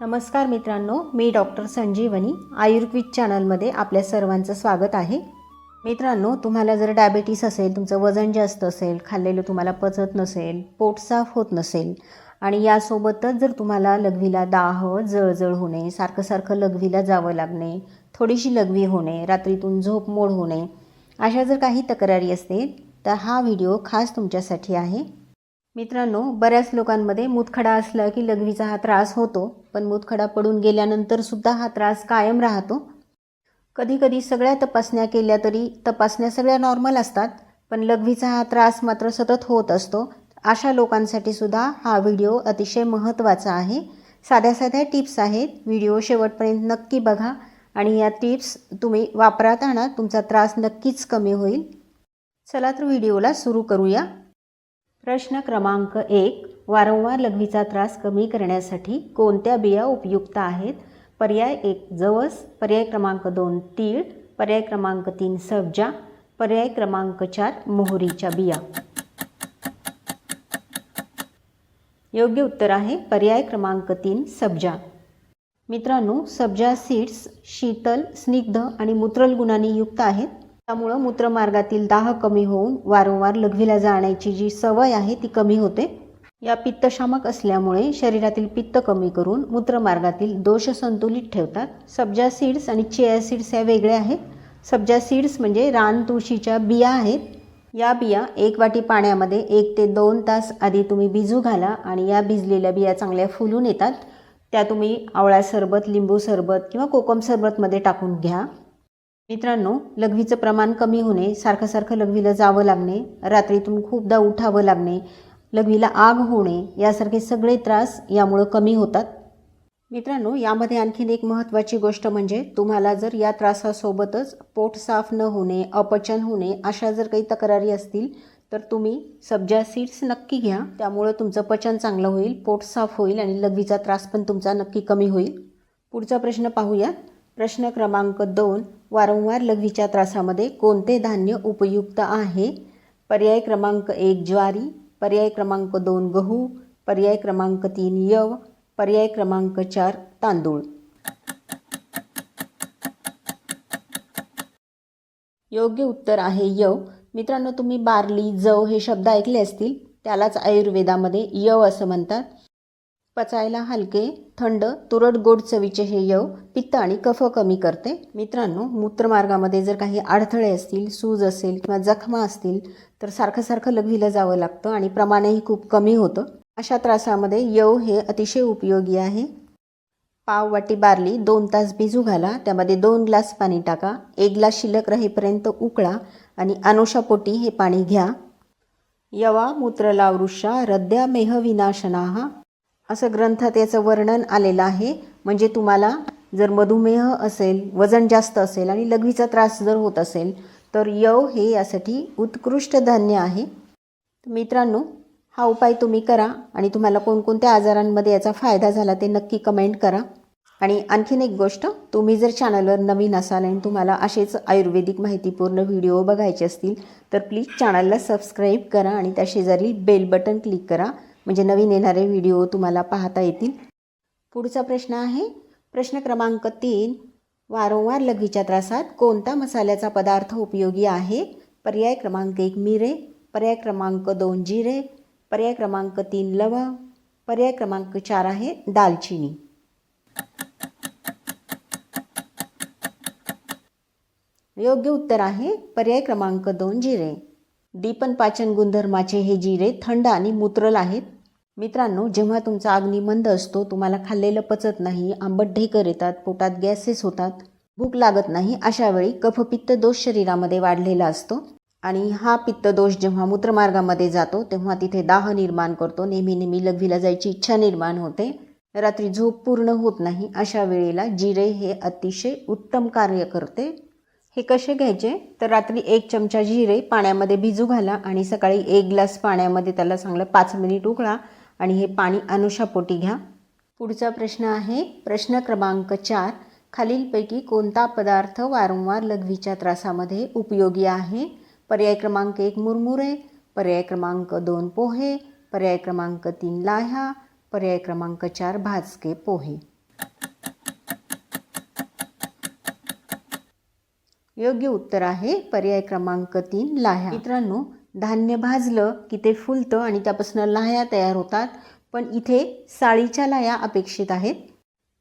नमस्कार मित्रांनो मी डॉक्टर संजीवनी आयुर्वेद चॅनलमध्ये आपल्या सर्वांचं स्वागत आहे. मित्रांनो तुम्हाला जर डायबेटीस असेल तुमचं वजन जास्त असेल खाल्लेलं तुम्हाला पचत नसेल पोट साफ होत नसेल आणि यासोबतच जर तुम्हाला लघवीला दाह जळजळ होणे सारखं सारखं लघवीला जावं लागणे थोडीशी लघवी होणे रात्रीतून झोप मोड होणे अशा जर काही तक्रारी असतील तर हा व्हिडिओ खास तुमच्यासाठी आहे. मित्रांनो बऱ्याच लोकांमध्ये मूतखडा असला की लघवीचा हा त्रास होतो पण मूतखडा पडून गेल्यानंतर सुद्धा हा त्रास कायम राहतो. कधीकधी सगळ्या तपासण्या केल्या तरी तपासण्या सगळ्या नॉर्मल असतात पण लघवीचा हा त्रास मात्र सतत होत असतो. अशा लोकांसाठी सुद्धा हा व्हिडिओ अतिशय महत्त्वाचा आहे. साध्या साध्या टिप्स आहेत व्हिडिओ शेवटपर्यंत नक्की बघा आणि या टिप्स तुम्ही वापरात आणा तुमचा त्रास नक्कीच कमी होईल. चला तर व्हिडिओला सुरू करूया. प्रश्न क्रमांक एक वारंवार लघवीचा त्रास कमी करण्यासाठी कोणत्या बिया उपयुक्त आहेत? पर्याय एक जवस. पर्याय क्रमांक दोन तीळ. पर्याय क्रमांक तीन सब्जा. पर्याय क्रमांक चार मोहरीच्या बिया. योग्य उत्तर आहे पर्याय क्रमांक तीन सब्जा. मित्रांनो सब्जा सीड्स शीतल स्निग्ध आणि मूत्रल गुणांनी युक्त आहेत. त्यामुळं मूत्रमार्गातील दाह कमी होऊन वारंवार लघवीला जाण्याची जी सवय आहे ती कमी होते. या पित्तशामक असल्यामुळे शरीरातील पित्त कमी करून मूत्रमार्गातील दोष संतुलित ठेवतात. सब्जा सीड्स आणि चिया सीड्स या वेगळ्या आहेत. सब्जा सीड्स म्हणजे रान तुळशीच्या बिया आहेत. या बिया एक वाटी पाण्यामध्ये एक ते दोन तास आधी तुम्ही भिजू घाला आणि या भिजलेल्या बिया चांगल्या फुलून येतात. त्या तुम्ही आवळा सरबत लिंबू सरबत किंवा कोकम सरबतमध्ये टाकून घ्या. मित्रांनो लघवीचं प्रमाण कमी होणे सारखं सारखं लघवीला जावं लागणे रात्रीतून खूपदा उठावं लागणे लघवीला आग होणे यासारखे सगळे त्रास यामुळं कमी होतात. मित्रांनो यामध्ये आणखीन एक महत्त्वाची गोष्ट म्हणजे तुम्हाला जर या त्रासासोबतच पोट साफ न होणे अपचन होणे अशा जर काही तक्रारी असतील तर तुम्ही सब्जा सीड्स नक्की घ्या. त्यामुळं तुमचं पचन चांगलं होईल पोट साफ होईल आणि लघवीचा त्रास पण तुमचा नक्की कमी होईल. पुढचा प्रश्न पाहूया प्रश्न क्रमांक दोन वारंवार लघवीच्या त्रासामध्ये कोणते धान्य उपयुक्त आहे? पर्याय क्रमांक एक ज्वारी. पर्याय क्रमांक दोन गहू. पर्याय क्रमांक तीन यव. पर्याय क्रमांक चार तांदूळ. योग्य उत्तर आहे यव. मित्रांनो तुम्ही बार्ली जव हे शब्द ऐकले असतील त्यालाच आयुर्वेदामध्ये यव असं म्हणतात. पचायला हलके थंड तुरट गोड चवीचे हे यव पित्त आणि कफ कमी करते. मित्रांनो मूत्रमार्गामध्ये जर काही अडथळे असतील सूज असेल किंवा जखमा असतील तर सारखं सारखं लघवीला जावं लागतं आणि प्रमाणही खूप कमी होतं. अशा त्रासामध्ये यव हे अतिशय उपयोगी आहे. पाव वाटी बारली दोन तास भिजू घाला त्यामध्ये दोन ग्लास पाणी टाका एक ग्लास शिल्लक राहीपर्यंत उकळा आणि अनुषापोटी हे पाणी घ्या. यवा मूत्रलावृषा रद्या मेह विनाशनाहा असं ग्रंथात याचं वर्णन आलेलं आहे. म्हणजे तुम्हाला जर मधुमेह असेल वजन जास्त असेल आणि लघवीचा त्रास जर होत असेल तर यव हे यासाठी उत्कृष्ट धान्य आहे. मित्रांनो हा उपाय तुम्ही करा आणि तुम्हाला कोणकोणत्या आजारांमध्ये याचा फायदा झाला ते नक्की कमेंट करा. आणि आणखीन एक गोष्ट तुम्ही जर चॅनलवर नवीन असाल आणि तुम्हाला असेच आयुर्वेदिक माहितीपूर्ण व्हिडिओ बघायचे असतील तर प्लीज चॅनलला सबस्क्राईब करा आणि त्या शेजारी बेल बटन क्लिक करा. म्हणजे नवीन येणारे व्हिडिओ तुम्हाला पाहता येतील. पुढचा प्रश्न आहे प्रश्न क्रमांक तीन वारंवार लघवीच्या त्रासात कोणता मसाल्याचा पदार्थ उपयोगी आहे? पर्याय क्रमांक एक मिरे. पर्याय क्रमांक दोन जिरे. पर्याय क्रमांक तीन लवंग पर्याय क्रमांक चार आहे दालचिनी. योग्य उत्तर आहे पर्याय क्रमांक दोन जिरे. दीपन पाचन गुणधर्माचे हे जिरे थंड आणि मूत्रल आहेत. मित्रांनो जेव्हा तुमचा अग्नी मंद असतो तुम्हाला खाल्लेलं पचत नाही आंबट ढेकर येतात पोटात गॅसेस होतात भूक लागत नाही अशा वेळी कफपित्त दोष शरीरामध्ये वाढलेला असतो. आणि हा पित्तदोष जेव्हा मूत्रमार्गामध्ये जातो तेव्हा तिथे दाह निर्माण करतो नेहमी नेहमी लघवीला जायची इच्छा निर्माण होते. रात्री झोप पूर्ण होत नाही अशा वेळेला जिरे हे अतिशय उत्तम कार्य करते. हे कसे घ्यायचे? तर रात्री एक चमचा जिरे पाण्यामध्ये भिजू घाला आणि सकाळी एक ग्लास पाण्यामध्ये त्याला चांगलं पाच मिनिट उकळा. आणि हे पाणी अनुषापोटी घ्या. पुढचा प्रश्न आहे प्रश्न क्रमांक चार खालीलपैकी कोणता पदार्थ वारंवार लघवीच्या त्रासामध्ये उपयोगी आहे? पर्याय क्रमांक एक मुरमुरे पर्याय क्रमांक दोन पोहे पर्याय क्रमांक तीन लाह्या पर्याय क्रमांक चार भाजके पोहे. योग्य उत्तर आहे पर्याय क्रमांक तीन लाह्या. मित्रांनो धान्य भाजलं की ते फुलतं आणि त्यापासून लाह्या तयार होतात. पण इथे साळीच्या लाह्या अपेक्षित आहेत.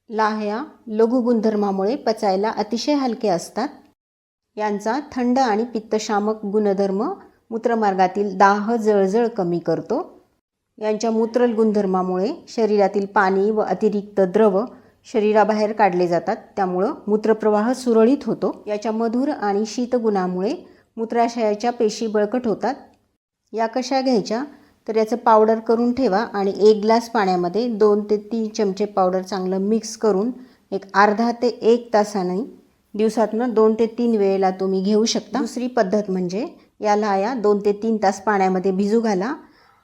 लाह्या लघु गुणधर्मामुळे पचायला अतिशय हलके असतात. यांचा थंड आणि पित्तशामक गुणधर्म मूत्रमार्गातील दाह जळजळ कमी करतो. यांच्या मूत्रल गुणधर्मामुळे शरीरातील पाणी व अतिरिक्त द्रव शरीराबाहेर काढले जातात. त्यामुळं मूत्रप्रवाह सुरळीत होतो. याच्या मधुर आणि शीतगुणामुळे मूत्राशयाच्या पेशी बळकट होतात. या कशा घ्यायच्या? तर याचं पावडर करून ठेवा आणि एक ग्लास पाण्यामध्ये दोन ते तीन चमचे पावडर चांगलं मिक्स करून एक अर्धा ते एक तासाने दिवसातनं दोन ते तीन वेळेला तुम्ही घेऊ शकता. दुसरी पद्धत म्हणजे या लाया दोन ते तीन तास पाण्यामध्ये भिजू घाला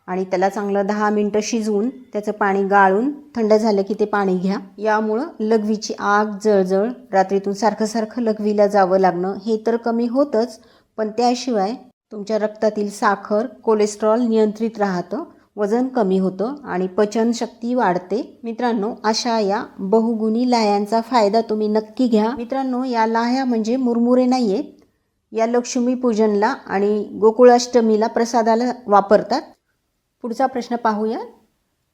आणि त्याला चांगलं दहा मिनटं शिजवून त्याचं पाणी गाळून थंड झालं की ते पाणी घ्या. यामुळं लघवीची आग जळजळ रात्रीतून सारखं सारखं लघवीला जावं लागणं हे तर कमी होतंच पण त्याशिवाय तुमच्या रक्तातील साखर कोलेस्ट्रॉल नियंत्रित राहतं वजन कमी होतं आणि पचनशक्ती वाढते. मित्रांनो अशा या बहुगुणी लाह्यांचा फायदा तुम्ही नक्की घ्या. मित्रांनो या लाह्या म्हणजे मुरमुरे नाही आहेत या लक्ष्मीपूजनला आणि गोकुळाष्टमीला प्रसादाला वापरतात. पुढचा प्रश्न पाहूया.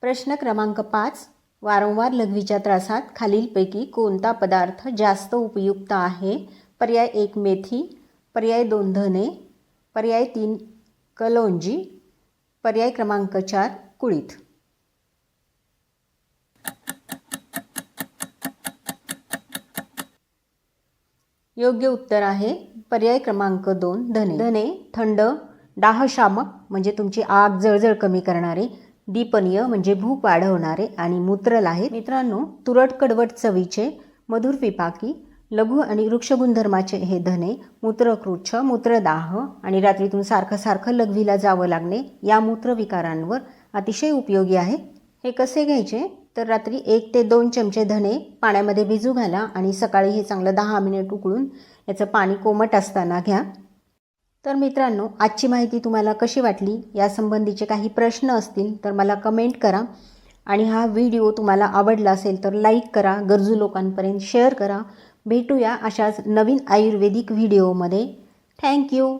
प्रश्न क्रमांक पाच. वारंवार लघवीच्या त्रासात खालीलपैकी कोणता पदार्थ जास्त उपयुक्त आहे? पर्याय एक मेथी. पर्याय दोन धने पर्याय तीन कलोंजी पर्याय क्रमांक चार कुळीत. योग्य उत्तर आहे पर्याय क्रमांक दोन धने. धने थंड दाहशामक म्हणजे तुमची आग जळजळ कमी करणारे दीपनीय म्हणजे भूक वाढवणारे आणि मूत्रल आहेत मित्रांनो तुरट कडवट चवीचे मधुर विपाकी लघु आणि वृक्ष गुणधर्माचे हे धने मूत्रकृच्छ मूत्रदाह आणि रात्रीतून सारखं सारखं लघवीला जावं लागणे या मूत्रविकारांवर अतिशय उपयोगी आहे. हे कसे घ्यायचे? तर रात्री एक ते दोन चमचे धने पाण्यामध्ये भिजू घाला आणि सकाळी हे चांगलं दहा मिनिट उकळून याचं पाणी कोमट असताना घ्या. तर मित्रांनो आजची माहिती तुम्हाला कशी वाटली? यासंबंधीचे काही प्रश्न असतील तर मला कमेंट करा. आणि हा व्हिडिओ तुम्हाला आवडला असेल तर लाईक करा गरजू लोकांपर्यंत शेअर करा. भेटूया अशाच नवीन आयुर्वेदिक व्हिडिओमध्ये. थँक्यू